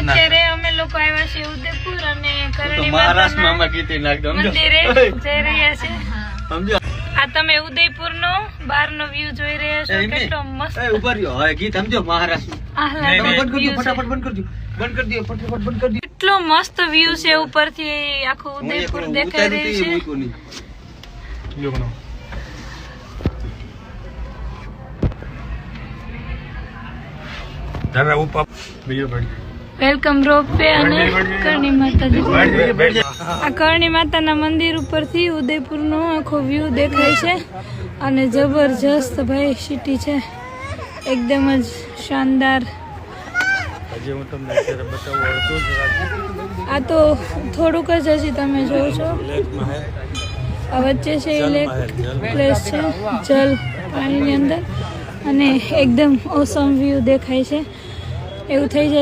અત્યારે અમે લોકો આવ્યા છે ઉદયપુર અને આ તમે ઉદયપુર નો બાર નો વ્યૂ જોઈ રહ્યા છો. કેટલો મસ્ત. એ ઊભા કેટલો મસ્ત વ્યૂ છે ઉપરથી આખું ઉદયપુર દેખાઈ રહ્યું છે. એ ઉપર બીજો. વેલકમ રોપવે અને કરણી માતાજી. આ કરણી માતાના મંદિર ઉપરથી ઉદયપુરનો આખો વ્યૂ દેખાય છે. અને જબરજસ્ત ભાઈ સિટી છે. એકદમ જ શાનદાર. આ તો થોડુંક જ હજી તમે જોવો છો. આ વચ્ચે છે લેક પ્લેસ છે જલ પાણીની અંદર. અને એકદમ ઓસમ વ્યૂ દેખાય છે. એવું થઈ જાય